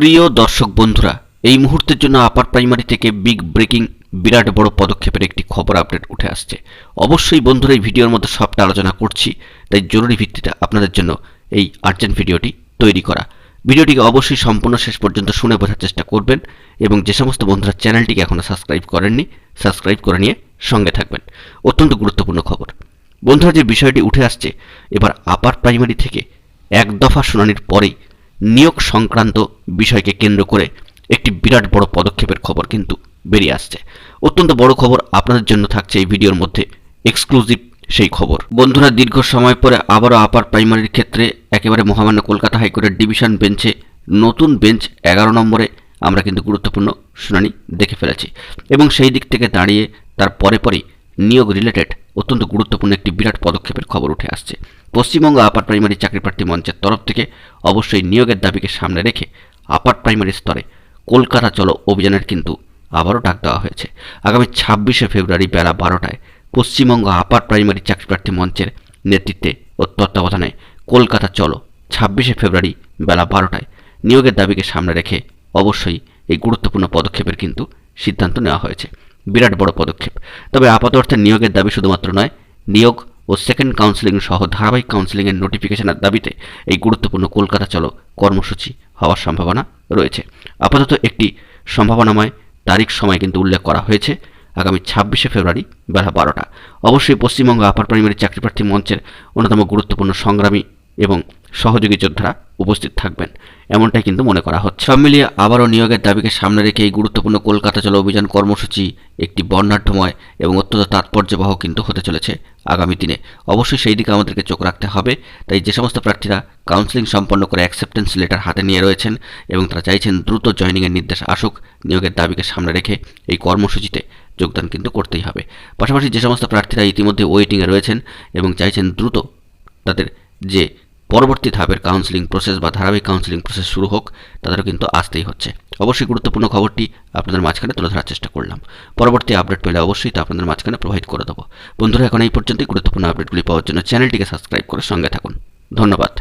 প্রিয় দর্শক বন্ধুরা, এই মুহূর্তের জন্য আপার প্রাইমারি থেকে বিগ ব্রেকিং বিরাট বড় পদক্ষেপের একটি খবর আপডেট উঠে আসছে। অবশ্যই বন্ধুরা, এই ভিডিওর মধ্যে সবটা আলোচনা করছি, তাই জরুরি ভিত্তিতে আপনাদের জন্য এই আর্জেন্ট ভিডিওটি তৈরি করা। ভিডিওটিকে অবশ্যই সম্পূর্ণ শেষ পর্যন্ত শুনে বোঝার চেষ্টা করবেন এবং যে সমস্ত বন্ধুরা চ্যানেলটিকে এখনও সাবস্ক্রাইব করেননি সাবস্ক্রাইব করে নিয়ে সঙ্গে থাকবেন। অত্যন্ত গুরুত্বপূর্ণ খবর। বন্ধুরা, যে বিষয়টি উঠে আসছে, এবার আপার প্রাইমারি থেকে এক দফা শুনানির পরেই নিয়োগ সংক্রান্ত বিষয়কে কেন্দ্র করে একটি বিরাট বড় পদক্ষেপের খবর কিন্তু বেরিয়ে আসছে। অত্যন্ত বড় খবর আপনাদের জন্য থাকছে এই ভিডিওর মধ্যে। এক্সক্লুসিভ সেই খবর। বন্ধুরা, দীর্ঘ সময় পরে আবারও আপার প্রাইমারির ক্ষেত্রে একেবারে মহামান্য কলকাতা হাইকোর্টের ডিভিশন বেঞ্চে নতুন বেঞ্চ এগারো নম্বরে আমরা কিন্তু গুরুত্বপূর্ণ শুনানি দেখে ফেলেছি। এবং সেই দিক থেকে দাঁড়িয়ে তার পরে পরেই নিয়োগ রিলেটেড অত্যন্ত গুরুত্বপূর্ণ একটি বিরাট পদক্ষেপের খবর উঠে আসছে। পশ্চিমবঙ্গ আপার প্রাইমারি চাকরি প্রার্থী মঞ্চের তরফ থেকে অবশ্যই নিয়োগের দাবিকে সামনে রেখে আপার প্রাইমারি স্তরে কলকাতা চলো অভিযানের কিন্তু আবারও ডাক দেওয়া হয়েছে। আগামী ছাব্বিশে ফেব্রুয়ারি বেলা বারোটায় পশ্চিমবঙ্গ আপার প্রাইমারি চাকরি প্রার্থী মঞ্চের নেতৃত্বে ও তত্ত্বাবধানে কলকাতা চলো ছাব্বিশে ফেব্রুয়ারি বেলা বারোটায় নিয়োগের দাবিকে সামনে রেখে অবশ্যই এই গুরুত্বপূর্ণ পদক্ষেপের কিন্তু সিদ্ধান্ত নেওয়া হয়েছে। বিরাট বড় পদক্ষেপ। তবে আপাত অর্থে নিয়োগের দাবি শুধুমাত্র নয়, নিয়োগ ও সেকেন্ড কাউন্সিলিং সহ ধারাবাহিক কাউন্সিলিংয়ের নোটিফিকেশনের দাবিতে এই গুরুত্বপূর্ণ কলকাতা চলো কর্মসূচি হওয়ার সম্ভাবনা রয়েছে। আপাতত একটি সম্ভাবনাময় তারিখ সময় কিন্তু উল্লেখ করা হয়েছে। আগামী ছাব্বিশে ফেব্রুয়ারি বেলা বারোটা। অবশ্যই পশ্চিমবঙ্গ আপার প্রাইমারি চাকরি প্রার্থী মঞ্চের অন্যতম গুরুত্বপূর্ণ সংগ্রামী এবং সহযোগী যোদ্ধারা উপস্থিত থাকবেন। এমনটাই কিন্তু মনে করা হচ্ছে। সব মিলিয়ে আবারও নিয়োগের দাবিকে সামনে রেখে এই গুরুত্বপূর্ণ কলকাতা চলো অভিযান কর্মসূচি একটি বর্ণাঢ্যময় এবং অত্যন্ত তাৎপর্যবহ কিন্তু হতে চলেছে আগামী দিনে। অবশ্যই সেই দিকে আমাদেরকে চোখ রাখতে হবে। তাই যে সমস্ত প্রার্থীরা কাউন্সিলিং সম্পন্ন করে অ্যাকসেপ্টেন্স লেটার হাতে নিয়ে রয়েছেন এবং তারা চাইছেন দ্রুত জয়নিংয়ের নির্দেশ আসুক, নিয়োগের দাবিকে সামনে রেখে এই কর্মসূচিতে যোগদান কিন্তু করতেই হবে। পাশাপাশি যে সমস্ত প্রার্থীরা ইতিমধ্যে ওয়েটিংয়ে রয়েছেন এবং চাইছেন দ্রুত তাদের যে পরবর্তী ধাপের কাউন্সিলিং প্রসেস বা ধারাবাহিক কাউন্সিলিং প্রসেস শুরু হোক, তাদেরও কিন্তু আসতেই হচ্ছে। অবশ্যই গুরুত্বপূর্ণ খবরটি আপনাদের মাঝখানে তুলে ধরার চেষ্টা করলাম। পরবর্তী আপডেট পেলে অবশ্যই তা আপনাদের মাঝখানে প্রোভাইড করে দেবো। বন্ধুরা, এখন এই পর্যন্তই। গুরুত্বপূর্ণ আপডেটগুলি পাওয়ার জন্য চ্যানেলটিকে সাবস্ক্রাইব করে সঙ্গে থাকুন। ধন্যবাদ।